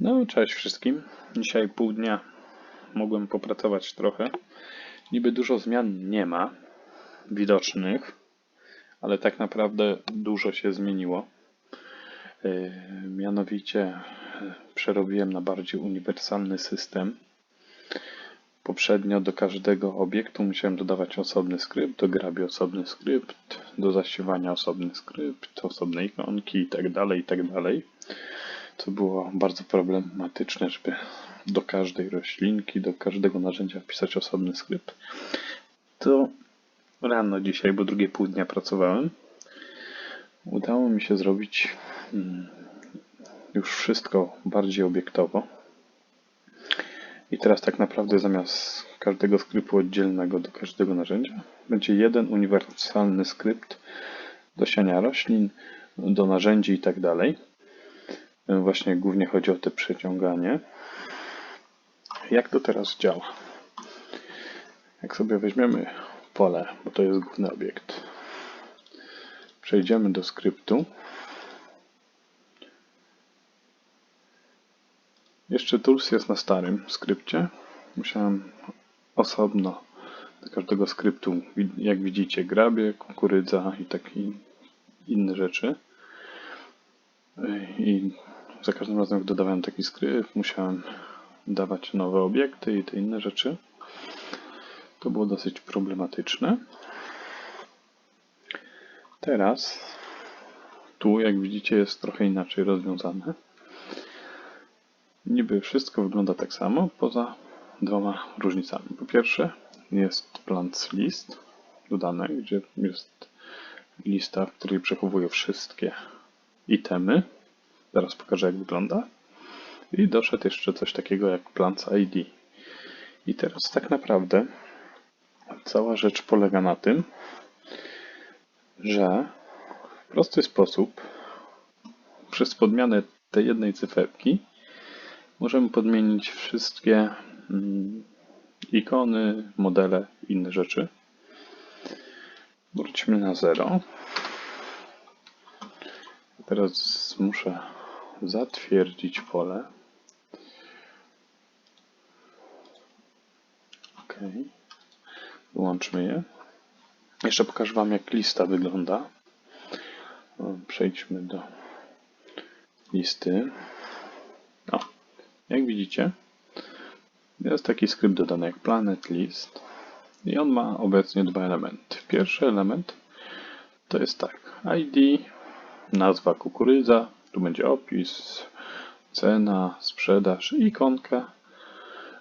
No, cześć wszystkim. Dzisiaj pół dnia mogłem popracować trochę. Niby dużo zmian nie ma widocznych, ale tak naprawdę dużo się zmieniło. Yy, Mianowicie yy, przerobiłem na bardziej uniwersalny system. Poprzednio do każdego obiektu musiałem dodawać osobny skrypt, do grabi osobny skrypt, do zasiewania osobny skrypt, osobne ikonki itd., itd co było bardzo problematyczne, żeby do każdej roślinki, do każdego narzędzia wpisać osobny skrypt. To rano dzisiaj, bo drugie pół dnia pracowałem, udało mi się zrobić mm, już wszystko bardziej obiektowo. I teraz tak naprawdę zamiast każdego skryptu oddzielnego do każdego narzędzia będzie jeden uniwersalny skrypt do siania roślin, do narzędzi i tak. Właśnie głównie chodzi o te przeciąganie. Jak to teraz działa? Jak sobie weźmiemy pole, bo to jest główny obiekt, przejdziemy do skryptu. Jeszcze tools jest na starym skrypcie. Musiałem osobno do każdego skryptu, jak widzicie, grabie, kukurydza i takie inne rzeczy. I za każdym razem, jak dodawałem taki skrypt, musiałem dawać nowe obiekty i te inne rzeczy. To było dosyć problematyczne. Teraz tu, jak widzicie, jest trochę inaczej rozwiązane. Niby wszystko wygląda tak samo, poza dwoma różnicami. Po pierwsze, jest plants list dodane, gdzie jest lista, w której przechowuję wszystkie itemy. Zaraz pokażę, jak wygląda. I doszedł jeszcze coś takiego jak Plants ID. I teraz tak naprawdę cała rzecz polega na tym, że w prosty sposób przez podmianę tej jednej cyferki możemy podmienić wszystkie mm, ikony, modele i inne rzeczy. Wróćmy na zero. Teraz muszę zatwierdzić pole. OK. Wyłączmy je. Jeszcze pokażę Wam, jak lista wygląda. Przejdźmy do listy. O, jak widzicie, jest taki skrypt dodany jak planet list i on ma obecnie dwa elementy. Pierwszy element to jest tak, ID, nazwa kukurydza, tu będzie opis, cena, sprzedaż i ikonka.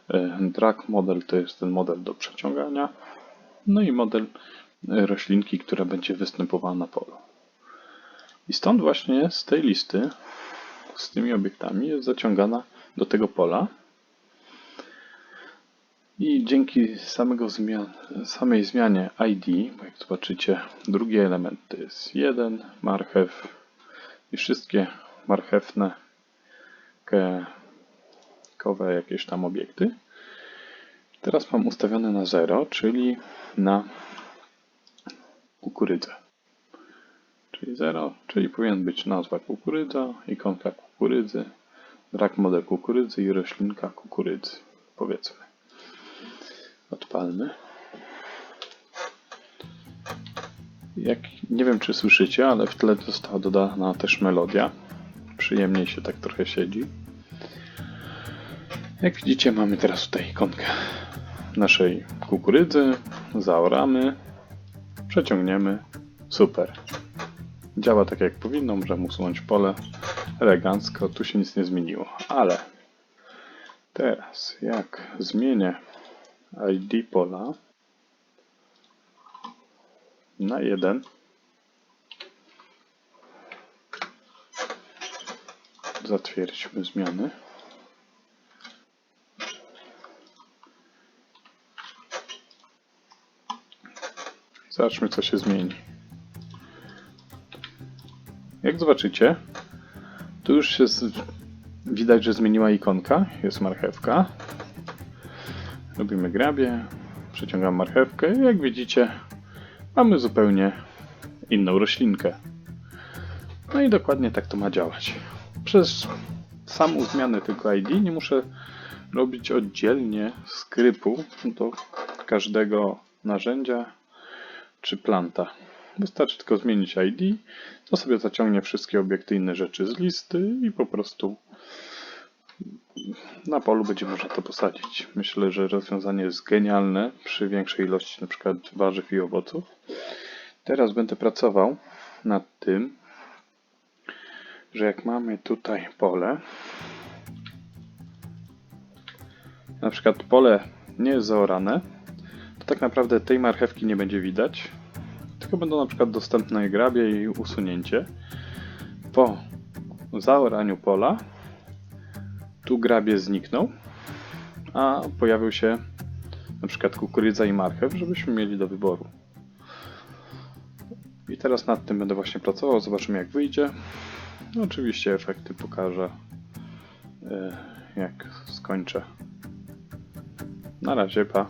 E, drag model to jest ten model do przeciągania. No i model e, roślinki, która będzie występowała na polu. I stąd właśnie z tej listy, z tymi obiektami jest zaciągana do tego pola. I dzięki samego zmian, samej zmianie ID, bo jak zobaczycie, drugi element to jest jeden marchew i wszystkie marchewne, kowe jakieś tam obiekty. Teraz mam ustawione na 0, czyli na kukurydzę. Czyli 0, czyli powinien być nazwa kukurydza, ikonka kukurydzy, brak model kukurydzy i roślinka kukurydzy, powiedzmy. Odpalmy. Jak, nie wiem czy słyszycie, ale w tle została dodana też melodia przyjemniej się tak trochę siedzi. Jak widzicie, mamy teraz tutaj ikonkę naszej kukurydzy. Zaoramy, przeciągniemy. Super. Działa tak jak powinno, możemy usunąć pole elegancko, tu się nic nie zmieniło, ale teraz jak zmienię ID pola na jeden Zatwierdźmy zmiany. Zobaczmy, co się zmieni. Jak zobaczycie, tu już się z... widać, że zmieniła ikonka. Jest marchewka. Robimy grabie, przeciągam marchewkę i jak widzicie, mamy zupełnie inną roślinkę. No i dokładnie tak to ma działać przez samą zmianę tylko ID, nie muszę robić oddzielnie skrypu do każdego narzędzia czy planta. Wystarczy tylko zmienić ID, to sobie zaciągnie wszystkie obiekty inne rzeczy z listy i po prostu na polu będzie można to posadzić. Myślę, że rozwiązanie jest genialne przy większej ilości przykład warzyw i owoców. Teraz będę pracował nad tym, że jak mamy tutaj pole, na przykład pole nie jest zaorane, to tak naprawdę tej marchewki nie będzie widać, tylko będą na przykład dostępne grabie i usunięcie. Po zaoraniu pola tu grabie znikną, a pojawił się na przykład kukurydza i marchew, żebyśmy mieli do wyboru. I teraz nad tym będę właśnie pracował, zobaczymy jak wyjdzie. No, oczywiście efekty pokażę e, jak skończę. Na razie, pa.